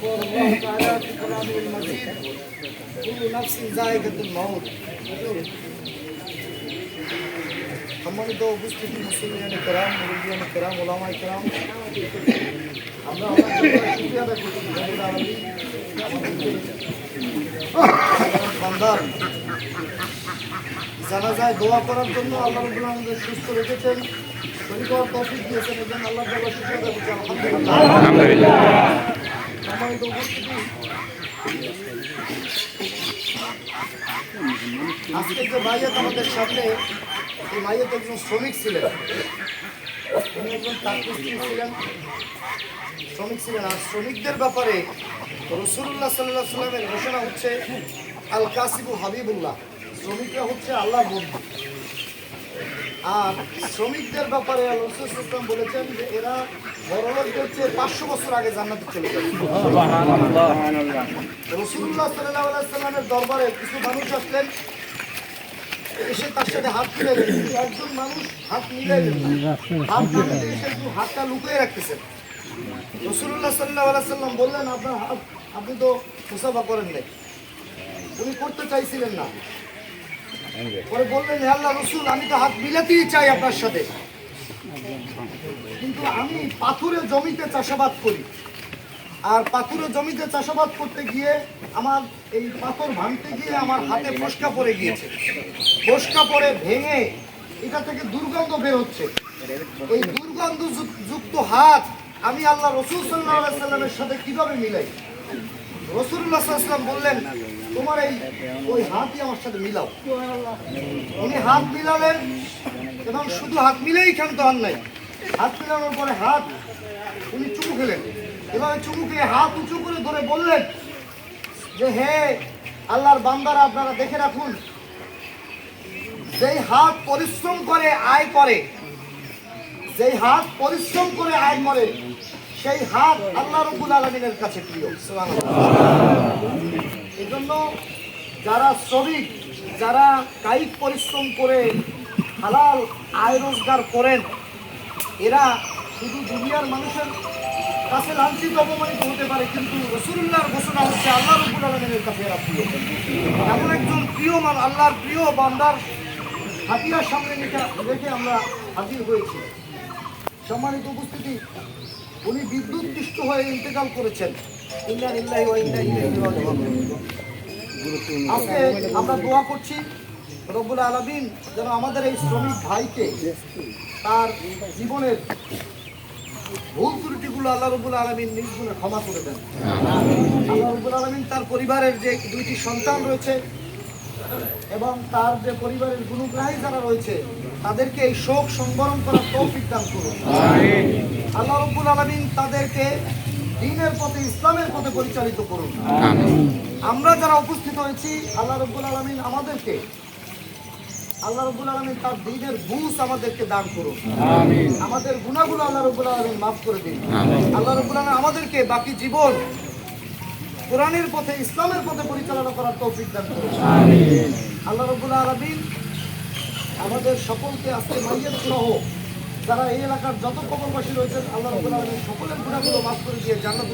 أكبر الله تعالى في كلامه المجيد كل نفس ذائقة الموت সম্মানিত উপস্থিতি মুসলিয়ান কেরাম মুরব্বিয়ান কেরাম ওলামাই কেরাম আমরা আমার শুক্রিয়া আদায় করছি রব্বুল আলামিন আমাদেরকে বান্দার জানাজায় দোয়া করার জন্য আল্লাহ রব্বুল আমাদের সুস্থ রেখেছেন শরীর হওয়ার তৌফিক দিয়েছেন এবং আল্লাহ তাআলা শুকরিয়া আদায় করছি আলহামদুলিল্লাহ সম্মানিত উপস্থিতি আজকে যে মাইয়াত আমাদের সামনে, এই মাইয়াত একজন শ্রমিক ছিলেন। ছিলেন, শ্রমিক ছিলেন। আর শ্রমিকদের ব্যাপারে রসুল্লাহ সাল্লাহ সাল্লামের ঘোষণা হচ্ছে আল কাসিবু হাবিবুল্লাহ, শ্রমিকরা হচ্ছে আল্লাহ বন্ধু। আর শ্রমিকদের ব্যাপারে রসুলাম বলেছেন যে এরা বড়লোকদের চেয়ে পাঁচশো বছর আগে জান্নাতে চলে যাবে রসুল্লাহ সাল্লাহ সাল্লামের দরবারে কিছু মানুষ আসলেন এসে তার সাথে হাত মিলাইলেন। একজন মানুষ হাত মিলাইলেন। হাত না এসে হাতটা লুকিয়ে রাখতেছেন রসুল্লাহ সাল্লাহ সাল্লাম বললেন আপনার হাত আপনি তো মুসাফা করেন নাই। উনি করতে চাইছিলেন না। পরে বললেন "হে আল্লাহ রসুল, আমি তো হাত মিলাতেই চাই আপনার সাথে। কিন্তু আমি পাথুরে জমিতে চাষাবাদ করি। আর পাথুরে জমিতে চাষাবাদ করতে গিয়ে আমার এই পাথর ভাঙতে গিয়ে আমার হাতে ফসকা পড়ে গিয়েছে। ফসকা পড়ে ভেঙে এটা থেকে দুর্গন্ধ বের হচ্ছে। এই দুর্গন্ধ যুক- যুক্ত হাত আমি আল্লাহ রসুল সাল্লাহ সাল্লামের সাথে কীভাবে মিলাই? রসুল্লাহ সাল্লাম বললেন তোমার এই ওই হাতই আমার সাথে মিলাও। উনি হাত মিলালেন, এবং শুধু হাত মিলেই ক্ষান্ত হন নাই। হাত মিলানোর পরে হাত উনি চুমু খেলেন। এভাবে চুমু খেয়ে হাত উঁচু করে ধরে বললেন যে, হে আল্লাহর বান্দারা, আপনারা দেখে রাখুন, যেই হাত পরিশ্রম করে আয় করে, যেই হাত পরিশ্রম করে আয় করে, সেই হাত আল্লাহ রব্বুল আলমিনের কাছে প্রিয়। এই জন্য যারা শ্রমিক, যারা কায়িক পরিশ্রম করে হালাল আয় রোজগার করেন, এরা শুধু দুনিয়ার মানুষের কাছে লাঞ্ছিত, অপমানিত হতে পারে, কিন্তু রসুল্লাহর ঘোষণা হচ্ছে আল্লাহ রব্বুল আলমিনের কাছে এরা প্রিয়। এমন একজন প্রিয় মান, আল্লাহর প্রিয় বান্দার হাতিয়ার সামনে রেখে আমরা হাজির হয়েছি। সম্মানিত উপস্থিতি, উনি বিদ্যুৎ পৃষ্ঠ হয়ে ইন্তেকাল করেছেন। আজকে আমরা দোয়া করছি রব্বুল আলামিন যেন আমাদের এই শ্রমিক ভাইকে তার জীবনের ভুল ত্রুটিগুলো আল্লাহ রব্বুল আলমিন নিজ গুণে ক্ষমা করে দেন। আল্লাহ রব্বুল আলমিন তার পরিবারের যে দুইটি সন্তান রয়েছে এবং তার যে পরিবারের গুণগ্রাহী যারা রয়েছে তাদেরকে এই শোক সংবরণ করার তৌফিক দান করুন। আল্লাহ রব্বুল আলমিন তাদেরকে দিনের পথে ইসলামের পথে পরিচালিত করুন। আমরা যারা উপস্থিত হয়েছি আল্লাহ রব্বুল আলমিন আমাদেরকে আল্লাহ রব্বুল আলমিন তার দিনের বুঝ আমাদেরকে দান করুন। আমাদের গুণাগুলো আল্লাহ রব্বুল আলমিন মাফ করে দিন। আল্লাহ রব্বুল আলমিন আমাদেরকে বাকি জীবন কোরআনের পথে ইসলামের পথে পরিচালনা করার তৌফিক দান করুন। আল্লাহ রব্বুল আলমিন আমাদের সকলকে আজকে মাইয়ের সহ যারা এই এলাকার যত কবরবাসী রয়েছেন আল্লাহ আলমিন সকলের গুণাগুলো মাফ করে দিয়ে জান্নাত